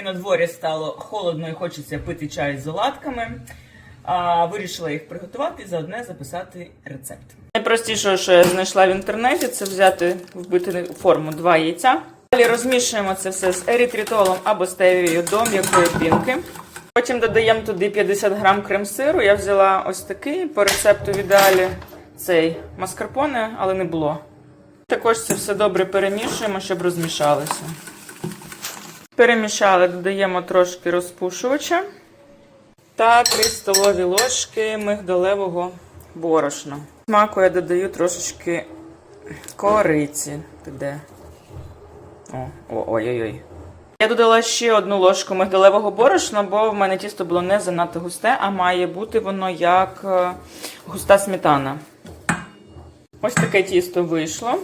На дворі стало холодно і хочеться пити чай з оладками. А, вирішила їх приготувати і заодне записати рецепт. Найпростіше, що я знайшла в інтернеті, це взяти вбити форму два яйця. Далі розмішуємо це все з ерітритолом або стевією до м'якої пінки. Потім додаємо туди 50 грам крем-сиру. Я взяла ось такий по рецепту в цей маскарпоне, але не було. Також це все добре перемішуємо, щоб розмішалося. Перемішали, додаємо трошки розпушувача та 3 столові ложки мигдалевого борошна. Смаку я додаю трошечки кориці. Де? Ой-ой-ой. Я додала ще одну ложку мигдалевого борошна, бо в мене тісто було не занадто густе, а має бути воно як е, густа сметана. Ось таке тісто вийшло.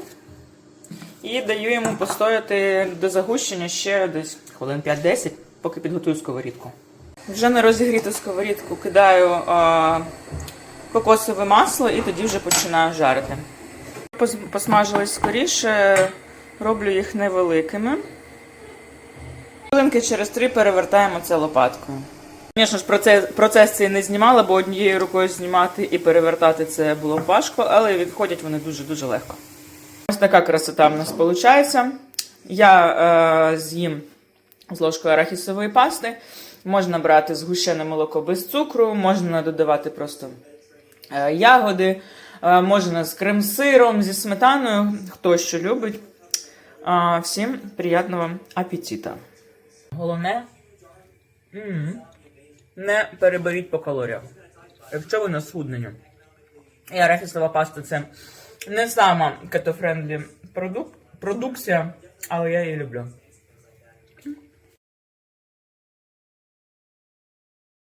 І даю йому постояти до загущення ще десь хвилин 5-10, поки підготую сковорідку. Вже на розігріту сковорідку кидаю а, кокосове масло і тоді вже починаю жарити. Пос- Посмажились скоріше, роблю їх невеликими. Хвилинки через три перевертаємо це лопаткою. Звісно ж, процес, процес цей не знімала, бо однією рукою знімати і перевертати це було важко, але відходять вони дуже-дуже легко. Така красота в нас виходить. Я е, з'їм з ложкою арахісової пасти. Можна брати згущене молоко без цукру, можна додавати просто е, ягоди, е, можна з крем-сиром, зі сметаною, хто що любить. Е, всім приємного апетита. Головне м, не переберіть по калоріях. Якщо ви на схудненню. І арахісова паста це не сама кетофрендлі продук- продукція, але я її люблю.